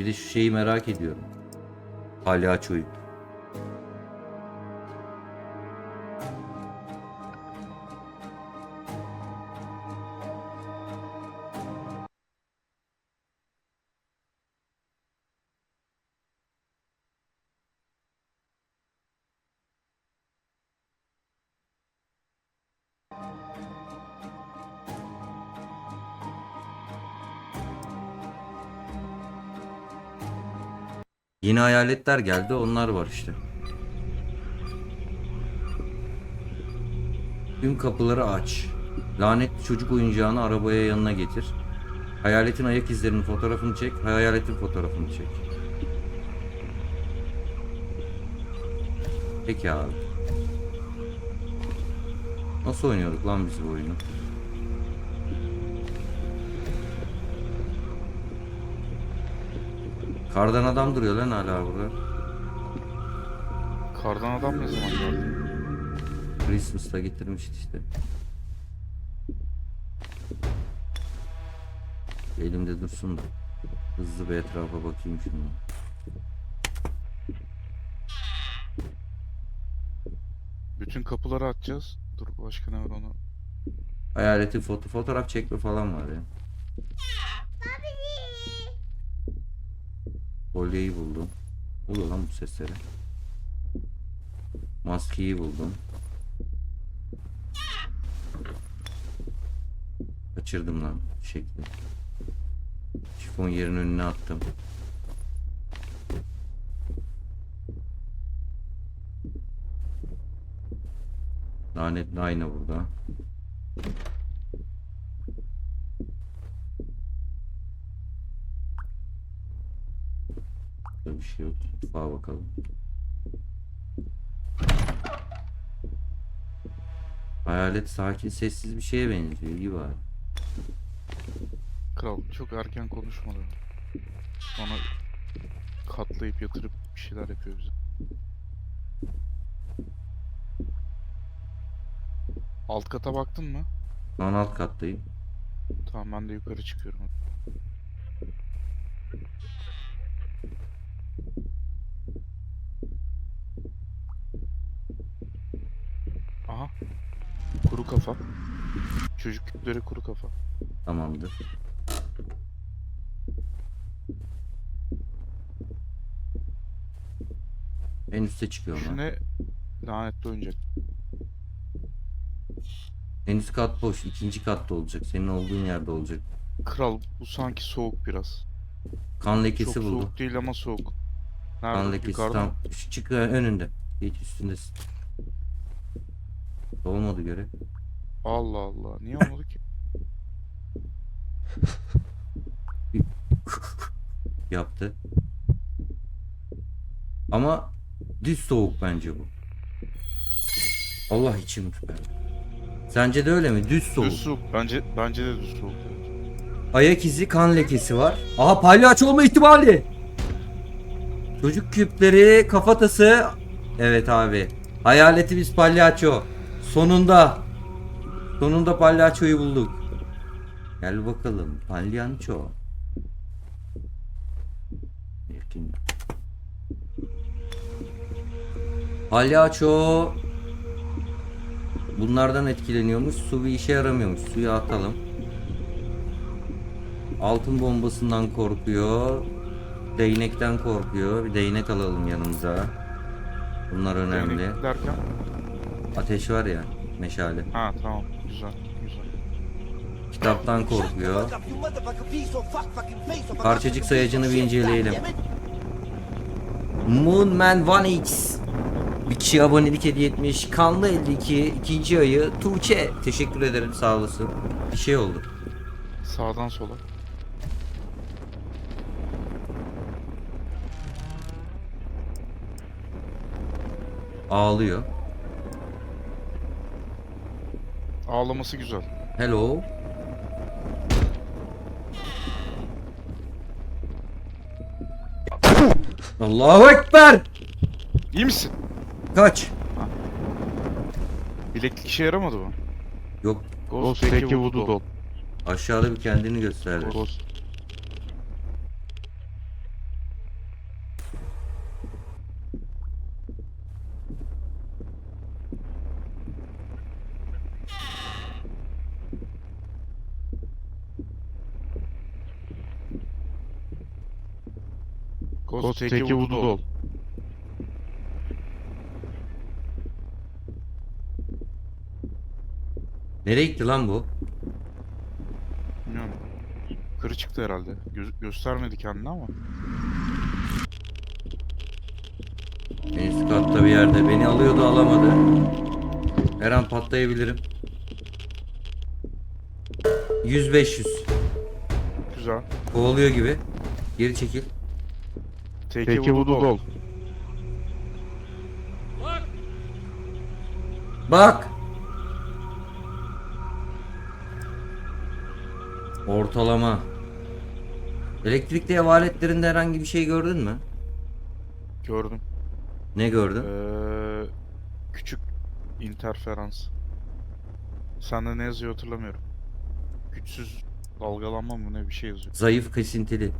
Bir de şu şeyi merak ediyorum. Palyaçoyu. Yeni hayaletler geldi. Onlar var işte. Tüm kapıları aç. Lanetli çocuk oyuncağını arabaya yanına getir. Hayaletin ayak izlerinin fotoğrafını çek. Hayaletin fotoğrafını çek. Peki abi. Nasıl oynuyorduk lan biz bu oyunu? Kardan adam duruyor lan hala burada. Kardan adam ne zaman geldi? Christmas'ta getirmişti işte. Elimde dursun da. Hızlı bir etrafa bakayım şunu. Bütün kapıları açacağız. Dur başka ne var onu? Hayaleti foto fotoğraf çekme falan var ya. Kolyeyi buldum. Oluyor lan bu sesleri. Maskeyi buldum. Kaçırdım lan şekli. Şifon yerin önüne attım. Lanetli ayna burada. Şey yok. Mutfağa bakalım. Hayalet sakin sessiz bir şeye benziyor. İyi var. Kral çok erken konuşmadı. Sonra katlayıp yatırıp bir şeyler yapıyor bize. Alt kata baktın mı? Ben alt kattayım. Tamam ben de yukarı çıkıyorum. Kuru kafa. Çocuk küpleri kuru kafa. Tamamdır. En üste çıkıyorum Şu lan. ne? Lanetli oyuncak. En üst kat boş. ikinci katta olacak. Senin olduğun yerde olacak. Kral bu sanki soğuk biraz. Kan lekesi Çok buldum. soğuk değil ama soğuk. Nerede? Kan lekesi Yukarıda tam çık önünde. Geç üstündesin. Olmadı göre. Allah Allah. Niye olmadı ki? Yaptı. Ama düz soğuk bence bu. Allah içim tüper. Sence de öyle mi? Düz soğuk. Düz soğuk. Bence bence de düz soğuk. Ayak izi kan lekesi var. Aha palyaço olma ihtimali. Çocuk küpleri kafatası. Evet abi. Hayaletimiz palyaço. Sonunda. Sonunda palyaçoyu bulduk. Gel bakalım palyaço. Erkin. Palyaço. Bunlardan etkileniyormuş. Su bir işe yaramıyormuş. Suyu atalım. Altın bombasından korkuyor. Değnekten korkuyor. Bir değnek alalım yanımıza. Bunlar önemli. Değnek Derken? Ateş var ya, meşale. Ha tamam. Güzel. Güzel. Kitaptan korkuyor. Parçacık sayacını bir inceleyelim. Moonman 1x bir kişi abonelik hediye etmiş. Kanlı 52 ikinci ayı. Tuğçe teşekkür ederim sağ olasın. Bir şey oldu. Sağdan sola. Ağlıyor. Ağlaması güzel. Hello. Allahu Ekber. İyi misin? Kaç. Bileklik işe yaramadı mı? Yok Ghost Peki Voodoo Doll. aşağıda bir kendini gösterdi. Ghost. Ghost teki vudu dol. Nereye gitti lan bu? Bilmiyorum. Yukarı çıktı herhalde. Gö- göstermedi kendini ama. En üst katta bir yerde. Beni alıyordu alamadı. Her an patlayabilirim. 100-500. Güzel. Kovalıyor gibi. Geri çekil. Teki, vudu dol. Bak. Ortalama. Elektrikli ev aletlerinde herhangi bir şey gördün mü? Gördüm. Ne gördün? Ee, küçük interferans. Sende ne yazıyor hatırlamıyorum. Güçsüz dalgalanma mı ne bir şey yazıyor. Zayıf kesintili.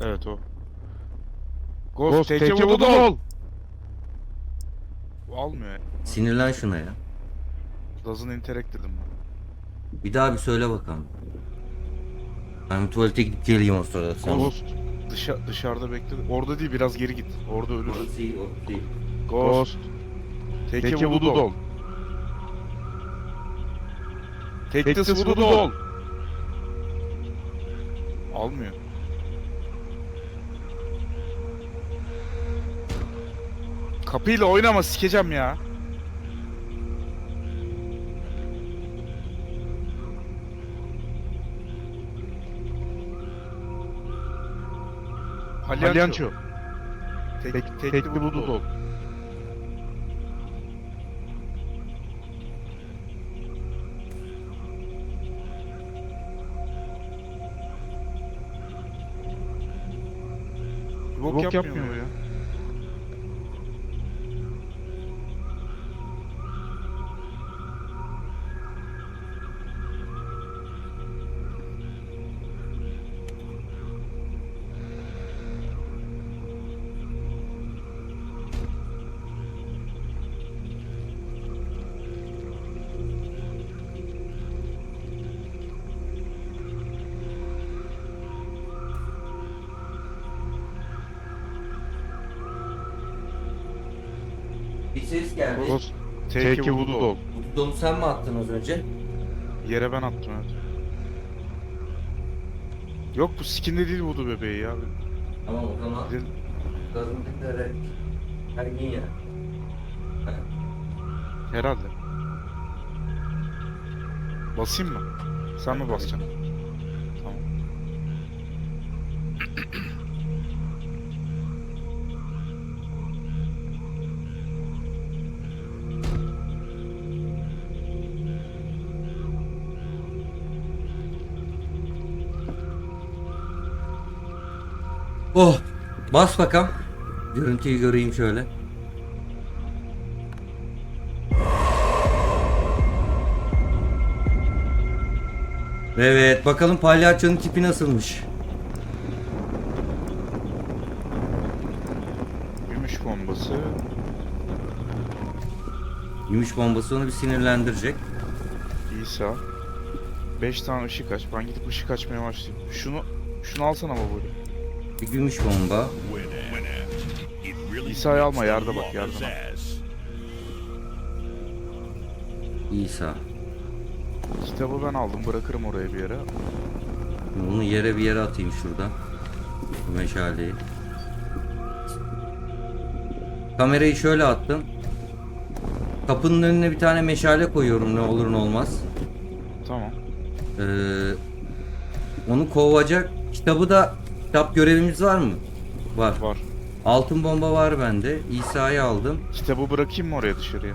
Evet o. Ghost, teki, vudu dol. Almıyor ya. Sinirlen şuna ya. Doesn't interact dedim ben. Bir daha bir söyle bakalım. Ben bir tuvalete gidip geleyim o sırada. Sen... Ghost. Dışa, dışarıda bekle. Orada değil biraz geri git. Orada ölür. Orası değil, orası değil. Ghost. Teki, vudu dol. Tek tıs vudu dol. Almıyor. Kapıyla oynama sikeceğim ya. Palyanço. Tek, tekli vudu dol. Bok, Bok yapmıyor, yapmıyor ses geldi. Ghost Teki, teki vudu dol. Bu Onu sen mi attın az önce? Yere ben attım evet. Yok bu skinde değil vudu bebeği ya. Tamam o zaman de gazındıkları her gün ya. Herhalde. Basayım mı? Sen mi basacaksın? Oh! Bas bakalım. Görüntüyü göreyim şöyle. Evet bakalım palyaçonun tipi nasılmış. Gümüş bombası. Gümüş bombası onu bir sinirlendirecek. İsa. 5 tane ışık aç. Ben gidip ışık açmaya başlayayım. Şunu şunu alsana. Bir gümüş bomba. İsa'yı alma yerde bak yardıma. İsa. Kitabı ben aldım bırakırım oraya bir yere. Bunu yere bir yere atayım şuradan. Bu meşaleyi. Kamerayı şöyle attım. Kapının önüne bir tane meşale koyuyorum ne olur ne olmaz. Tamam. Ee, onu kovacak kitabı da kitap görevimiz var mı? Var. Var. Altın bomba var bende. İsa'yı aldım. Kitabı bırakayım mı oraya dışarıya?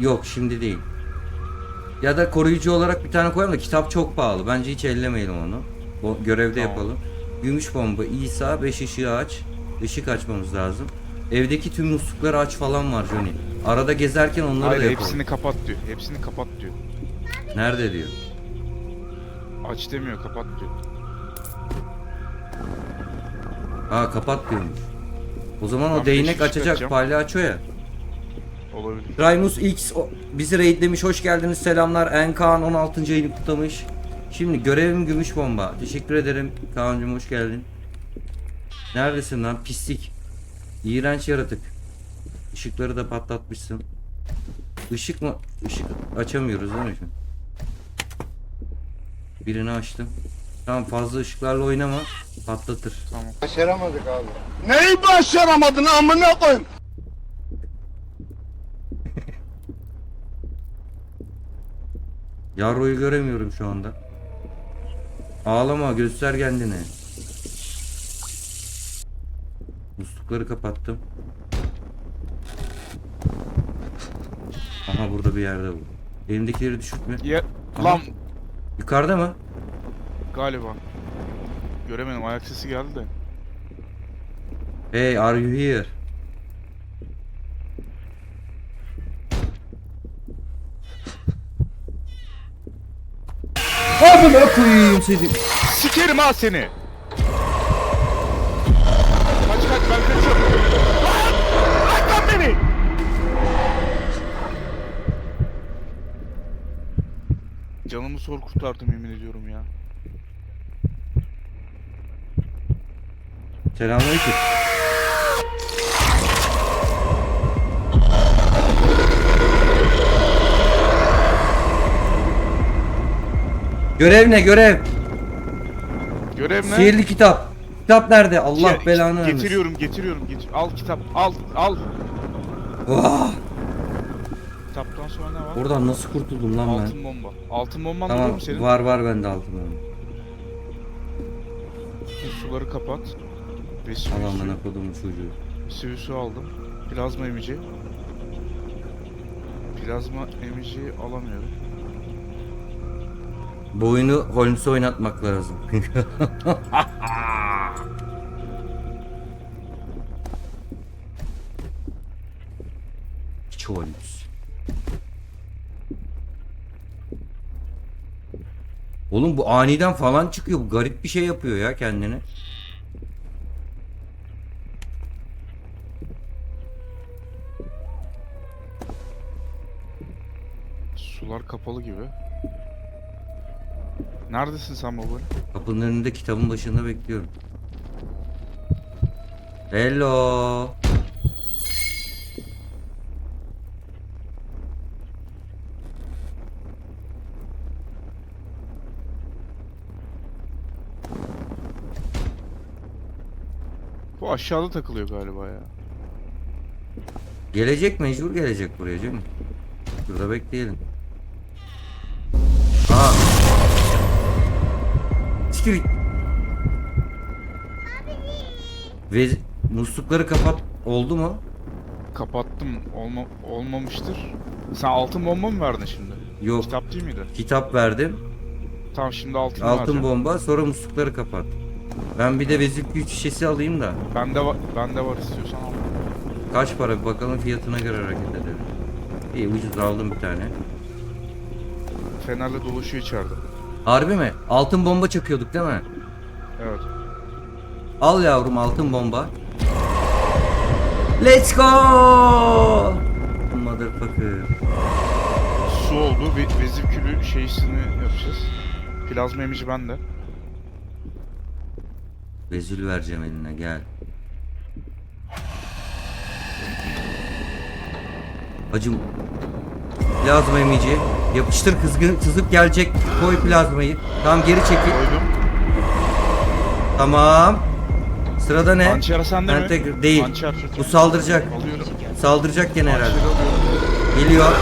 Yok şimdi değil. Ya da koruyucu olarak bir tane koyalım da kitap çok pahalı. Bence hiç ellemeyelim onu. O görevde Tamam. yapalım. Gümüş bomba, İsa, 5 ışığı aç. Işık açmamız lazım. Evdeki tüm muslukları aç falan var Johnny. Arada gezerken onları Hayır da yapalım. hepsini kapat diyor. Hepsini kapat diyor. Nerede diyor. Aç demiyor kapat diyor. Aa kapat diyormuş. O zaman Ben o değnek açacak açacağım. palyaço ya. Olabilir. Raymus X o- bizi raidlemiş. Hoş geldiniz. Selamlar. Enkaan 16. ayını kutlamış. Şimdi görevim gümüş bomba. Teşekkür ederim. Kaan'cım hoş geldin. Neredesin lan pislik? İğrenç yaratık. Işıkları da patlatmışsın. Işık mı? Işık açamıyoruz değil mi şimdi? Birini açtım. Tamam fazla ışıklarla oynama. Patlatır. Tamam. Başaramadık abi. Neyi başaramadın amına koyayım? Yarro'yu göremiyorum şu anda. Ağlama göster kendini. Muslukları kapattım. Aha burada bir yerde bu. Elimdekileri düşürtme. Ya, Aha. lan Yukarıda mı? Galiba. Göremedim ayak sesi geldi de. Hey are you here? Amına koyayım seni. Sikerim ha seni. Kaç kaç ben kaçıyorum. Lan! Bırak lan beni. Canımı sor kurtardım yemin ediyorum ya. Selamünaleyküm. Görev ne görev? Görev ne? Sihirli kitap. Kitap nerede? Allah Ge- belanı vermesin. Getiriyorum getiriyorum getir. Al kitap al al. Vah! Kitaptan sonra ne var? Oradan nasıl kurtuldum lan ben? Altın bomba. Altın bomban Tamam mu senin? var var bende altın bomba. Suları kapat. Ve Al suyu, amına kodumun çocuğu. suyu su aldım. Plazma emici. Plazma emiciyi alamıyorum. Bu oyunu Holmes'u oynatmak lazım. Hiç Holmes. Oğlum bu aniden falan çıkıyor. Bu garip bir şey yapıyor ya kendini. Sular kapalı gibi. Neredesin sen baba? Kapının önünde kitabın başında bekliyorum. Hello. Bu aşağıda takılıyor galiba ya. Gelecek mecbur gelecek buraya canım. Burada bekleyelim. Aa. Siktir. git. Ve muslukları kapat. Oldu mu? Kapattım. Olma, olmamıştır. Sen altın bomba mı verdin şimdi? Yok. Kitap değil miydi? Kitap verdim. Tamam şimdi altın Altın vereceğim. bomba. Sonra muslukları kapat. Ben bir de vezir güç şişesi alayım da. Bende var, bende var istiyorsan al. Kaç para bakalım fiyatına göre hareket edelim. İyi ucuz aldım bir tane. Fenerle dolaşıyor içeride. Harbi mi? Altın bomba çakıyorduk değil mi? Evet. Al yavrum altın bomba. Let's go! Motherfucker. Su oldu. Ve vezir külü şeysini yapacağız. Plazma emici bende. Vezül vereceğim eline gel. Hacım plazma emici yapıştır kızgın sızıp gelecek. Koy plazmayı. Tamam geri çekil. Koydum. tamam. Sırada ne? Hançer sende ben mi? değil. Hançer. bu saldıracak. Alıyorum. saldıracak gene herhalde. geliyor.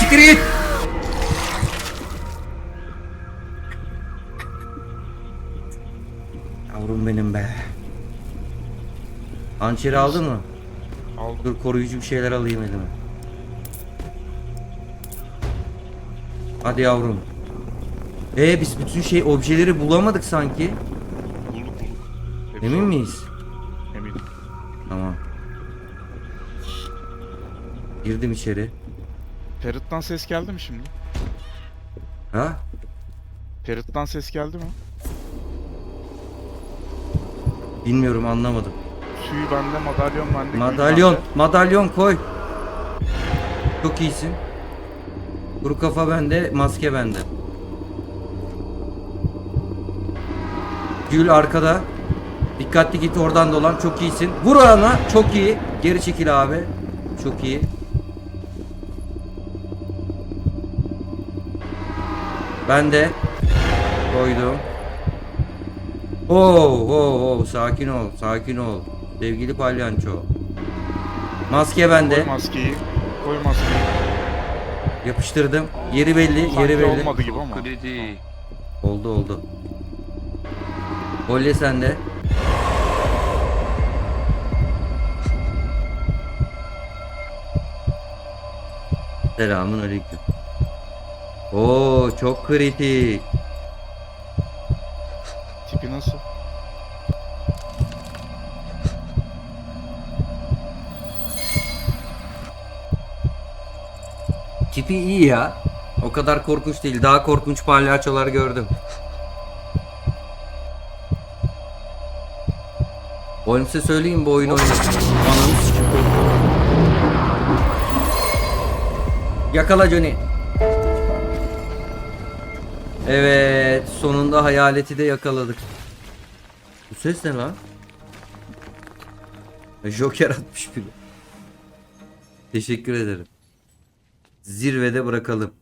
Siktir yavrum benim be. Hançeri aldın mı? Aldım. Dur koruyucu bir şeyler alayım elime. Hadi yavrum. Ee biz bütün şey objeleri bulamadık sanki. Bulduk bulduk. Hepsi Emin oldu. miyiz? Eminim. Tamam. Girdim içeri. Ferit'ten ses geldi mi şimdi? Ha? Ferit'ten ses geldi mi? Bilmiyorum anlamadım. Suyu bende, madalyon bende. Madalyon, madalyon koy. Çok iyisin. Kuru kafa bende, maske bende. Gül arkada. Dikkatli git oradan dolan. Çok iyisin. Vur ona. Çok iyi. Geri çekil abi. Çok iyi. Ben de koydum. Oo, oo, oo, sakin ol, sakin ol. Sevgili palyanço. Maske bende. Koy maskeyi. Koy maskeyi. Yapıştırdım. Yeri belli, Sanki yeri belli. olmadı gibi ama. Kredi. Oldu oldu. Kolye sende. Selamun aleyküm. Oo çok kritik. Tipi iyi ya. O kadar korkunç değil. Daha korkunç palyaçolar gördüm. Size söyleyeyim bu oyunu sikim. Yakala Johnny. Evet, sonunda hayaleti de yakaladık. Bu ses ne lan? Joker atmış biri. Teşekkür ederim. Zirvede bırakalım.